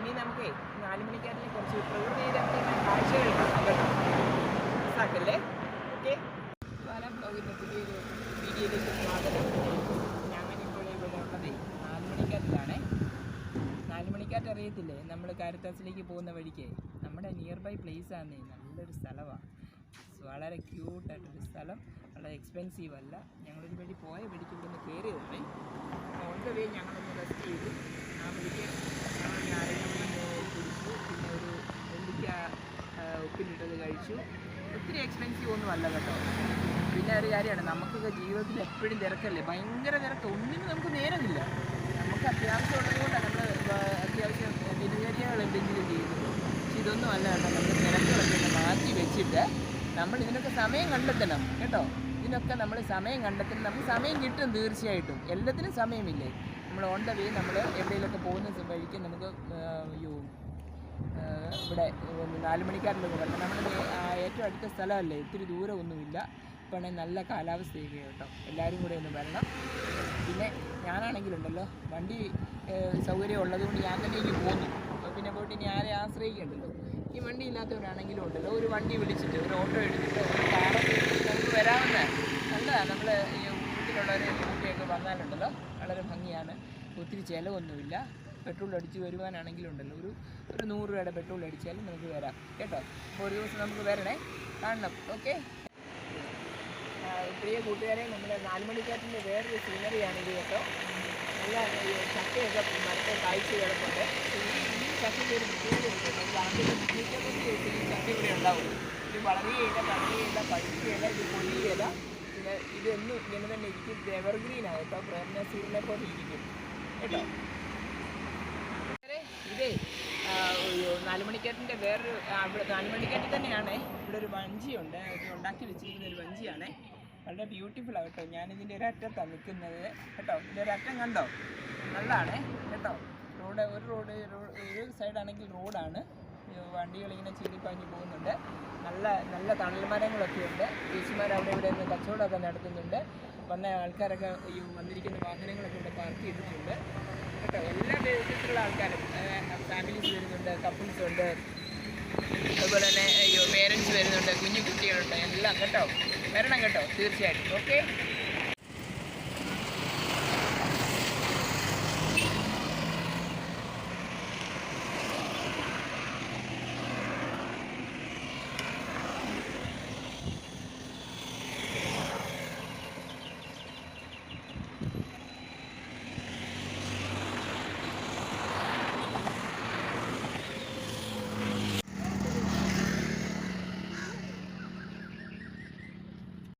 ഇനി നമുക്കേ നാല് മണിക്കാരിൽ കുറച്ച് പ്രകൃതിരമായ കാഴ്ചകൾ കാണാം കേട്ടോ മിസ്സാക്കല്ലേ ഓക്കെ. പല ബ്ലോഗിന്റെ പുതിയൊരു വീഡിയോയിലേക്ക് സ്വാഗതം. ഞാനിപ്പോൾ ഇവിടെ ഉള്ളത് നാല് മണിക്കാട്ടിലാണേ നാല് മണിക്കാട്ട് അറിയത്തില്ലേ? നമ്മൾ കാരിത്താസിലേക്ക് പോകുന്ന വഴിക്ക്. നമ്മുടെ നിയർ ബൈ പ്ലേസ് ആണ്. നല്ലൊരു സ്ഥലമാണ് വളരെ ക്യൂട്ടായിട്ടൊരു സ്ഥലം. വളരെ എക്സ്പെൻസീവ് അല്ല. ഞങ്ങളൊരു വഴി പോയ വഴിക്ക് ഇവിടെ നിന്ന് കയറി വന്നേ ഓൺ ദ വേ ഞങ്ങളൊന്ന് റെസ്റ്റ് ചെയ്തു. ആ വഴിക്ക് കഴിച്ചു ഒത്തിരി എക്സ്പെൻസീവ് ഒന്നും അല്ല കേട്ടോ. പിന്നെ ഒരു കാര്യമാണ് നമുക്കൊക്കെ ജീവിതത്തിൽ എപ്പോഴും തിരക്കല്ലേ? ഭയങ്കര തിരക്ക്. ഒന്നിനും നമുക്ക് നേരമില്ല. നമുക്ക് അത്യാവശ്യം ഉള്ളതുകൊണ്ടാണ് നമ്മൾ അത്യാവശ്യം ദിനചര്യകൾ എന്തെങ്കിലും ചെയ്യുന്നത്. പക്ഷെ ഇതൊന്നും അല്ല കേട്ടോ. നമ്മൾ തിരക്കുകളൊക്കെ മാറ്റി വെച്ചിട്ട് നമ്മൾ ഇതിനൊക്കെ സമയം കണ്ടെത്തണം കേട്ടോ. ഇതിനൊക്കെ നമ്മൾ സമയം കണ്ടെത്തണം. നമുക്ക് സമയം കിട്ടും തീർച്ചയായിട്ടും. എല്ലാത്തിനും സമയമില്ലേ? നമ്മൾ ഓൺ ദ വേ നമ്മൾ എവിടെയെങ്കിലൊക്കെ പോകുന്ന വഴിക്ക് നമുക്ക് അയ്യോ ഇവിടെ നാല് മണിക്കാരിലൊക്കെ വരണം നമ്മുടെ ആ, ഏറ്റവും അടുത്ത സ്ഥലമല്ലേ? ഒത്തിരി ദൂരമൊന്നുമില്ല. ഇപ്പം നല്ല കാലാവസ്ഥയൊക്കെ കേട്ടോ. എല്ലാവരും കൂടെ ഒന്ന് വരണം. പിന്നെ ഞാനാണെങ്കിലുണ്ടല്ലോ വണ്ടി സൗകര്യം ഉള്ളതുകൊണ്ട് ഞാൻ തന്നെ എനിക്ക് അപ്പോൾ പിന്നെ പോയിട്ട് ഇനി ആരെ ആശ്രയിക്കണ്ടല്ലോ? ഈ വണ്ടി ഇല്ലാത്തവരാണെങ്കിലും ഉണ്ടല്ലോ. ഒരു വണ്ടി വിളിച്ചിട്ട് ഒരു ഓട്ടോ എടുത്തിട്ട് ഒരു കാറൊക്കെ നമുക്ക് വരാവുന്ന നല്ലതാണ്. നമ്മൾ ഈ വീട്ടിലുള്ളവരെ ഒക്കെ വന്നാലുണ്ടല്ലോ. വളരെ ഭംഗിയാണ്. ഒത്തിരി ചിലവൊന്നുമില്ല. പെട്രോൾ അടിച്ച് വരുവാനാണെങ്കിലും ഉണ്ടല്ലോ. ഒരു ഒരു നൂറ് രൂപയുടെ പെട്രോൾ അടിച്ചാലും നമുക്ക് വരാം. കേട്ടോ? അപ്പോൾ ഒരു ദിവസം നമുക്ക് വരണേ. കാണണം. ഓക്കെ? പ്രിയ കൂട്ടുകാരെ നമ്മുടെ നാലുമണിക്കാറ്റിന്റെ വേറൊരു സീനറിയാണ് ഇത് കേട്ടോ. നല്ല ചക്കയൊക്കെ മരത്തെ കാഴ്ച കിടപ്പുണ്ട്. ഈ ചക്കയ്ക്ക് ഒരു ദിവസം ഈ ചക്ക ഇവിടെ ഉണ്ടാവും. ഇത് വളരുകയില്ല തടയുകയില്ല പഴുക്കുകയില്ല ഇത് പൊഴിയുകയില്ല. പിന്നെ ഇതെന്നും ഇങ്ങനെ തന്നെ ഇരിക്കും. എവർഗ്രീൻ കേട്ടോ. പ്രേംനസീറിനെ പോലെ ഇരിക്കും. കേട്ടോ ഇതേ ആ, ഒരു നാലുമണിക്കാറ്റിന്റെ വേറൊരു ഇവിടെ നാലുമണിക്കേട്ടിൽ തന്നെയാണ്. ഇവിടെ ഒരു വഞ്ചിയുണ്ട്. ഇത് ഉണ്ടാക്കി വെച്ചിരിക്കുന്ന ഒരു വഞ്ചിയാണ്. വളരെ ബ്യൂട്ടിഫുൾ ആണ് കേട്ടോ. ഞാനിതിന്റെ ഒരു അറ്റത്താണ് നിൽക്കുന്നത്. കേട്ടോ ഇതിന്റെ ഒരു അറ്റം കണ്ടോ? നല്ലതാണ്. കേട്ടോ റോഡ് ഒരു റോഡ് ഒരു സൈഡാണെങ്കിൽ റോഡാണ്. വണ്ടികൾ ഇങ്ങനെ ചീടിപ്പാഞ്ഞ് പോകുന്നുണ്ട്. നല്ല നല്ല തണൽ മരങ്ങളൊക്കെ ഉണ്ട്. ചേച്ചിമാർ അവിടെ ഇവിടെ നിന്ന് കച്ചവടമൊക്കെ നടത്തുന്നുണ്ട്. വന്ന ആൾക്കാരൊക്കെ ഈ വന്നിരിക്കുന്ന വാഹനങ്ങളൊക്കെ ഇവിടെ പാർക്ക് ചെയ്തിട്ടുണ്ട്. കേട്ടോ എല്ലാ വിധത്തിലുള്ള ആൾക്കാരും ഫാമിലീസ് വരുന്നുണ്ട് കപ്പിൾസ് ഉണ്ട്. അതുപോലെ തന്നെ പേരൻസ് വരുന്നുണ്ട് കുഞ്ഞു കുട്ടികളുണ്ട് എല്ലാം കേട്ടോ. വരണം കേട്ടോ തീർച്ചയായിട്ടും. ഓക്കെ